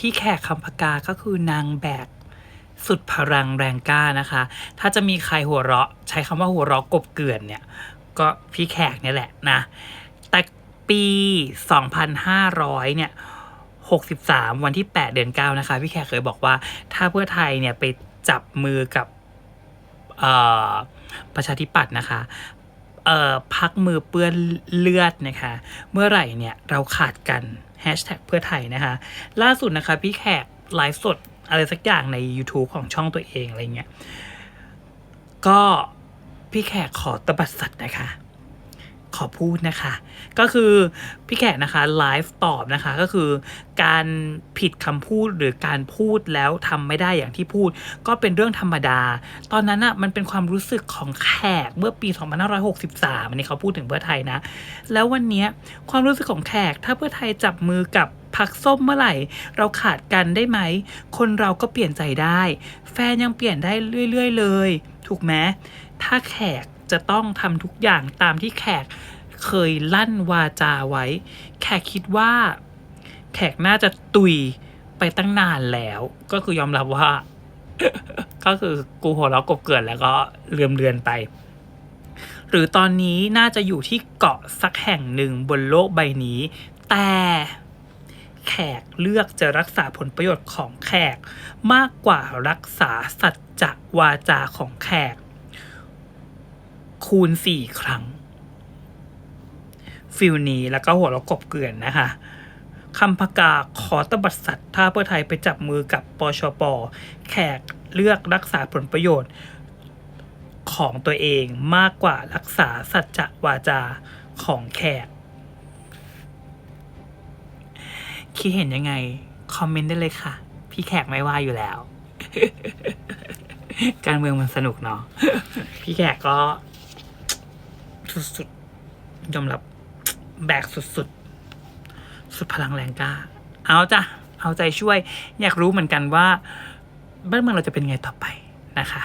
พี่แขกคำพกาก็คือนางแบกสุดพลังแรงกล้านะคะ ถ้าจะมีใครหัวเราะ ใช้คำว่าหัวเราะกบเกลื่อนเนี่ย ก็พี่แขกเนี่ยแหละนะ แต่ปี 2500 เนี่ย 63 วันที่ 8 เดือน 9 นะคะ พี่แขกเคยบอกว่า ถ้าเพื่อไทยเนี่ยไปจับมือกับประชาธิปัตย์นะคะพักมือเปื้อนเลือดนะคะ เมื่อไหร่เนี่ยเราขาดกัน แฮชแท็กเพื่อไทยนะคะล่าสุดนะคะพี่แขกไลฟ์สดอะไรสักอย่างใน YouTube ของช่องตัวเองอะไรเงี้ยก็พี่แขกขอตบัดสัตว์นะคะ อพูดนะคะ ก็คือพี่แขกนะคะไลฟ์ตอบนะคะก็คือการผิดคำพูดหรือการพูดแล้วทำไม่ได้อย่างที่พูด ก็เป็นเรื่องธรรมดา ตอนนั้นอะมันเป็นความรู้สึกของแขกเมื่อปี 2563อันนี้เขาพูดถึงเพื่อไทยนะ แล้ววันนี้ความรู้สึกของแขก ถ้าเพื่อไทยจับมือกับพักส้มเมื่อไหร่ เราขาดกันได้ไหม คนเราก็เปลี่ยนใจได้ แฟนยังเปลี่ยนได้เรื่อย ๆ เลย ถูกไหมถ้าแขก จะต้องทำทุกอย่างตามที่แขกเคยลั่นวาจาไว้ แขกคิดว่า แขกน่าจะตุยไปตั้งนานแล้ว ก็คือยอมรับว่า ก็คือกูหัวเราะกบเกลื่อนแล้วก็เลือมเลือนไป หรือตอนนี้น่าจะอยู่ที่เกาะสักแห่งหนึ่งบนโลกใบนี้ แต่แขกเลือกจะรักษาผลประโยชน์ของแขก มากกว่ารักษาสัจจวาจาของแขก คูณสี่ครั้งฟิลนี้แล้วก็หัวเรากบเกลื่อนนะคะคำพกาขอตบัดสัตว์ถ้าเพื่อไทยไปจับมือกับปชป แขกเลือกรักษาผลประโยชน์ ของตัวเองมากกว่ารักษาสัจจะวาจาของแขก คิดเห็นยังไง คอมเมนต์ได้เลยค่ะ พี่แขกไม่ว่าอยู่แล้ว การเมืองมันสนุกเนาะพี่แขกก็ สุดๆ ยอมรับแบกสุดๆ สุดพลังแรงกล้า เอาจ้ะ เอาใจช่วย อยากรู้เหมือนกันว่า บ้านเมืองเราจะเป็นไงต่อไปนะคะ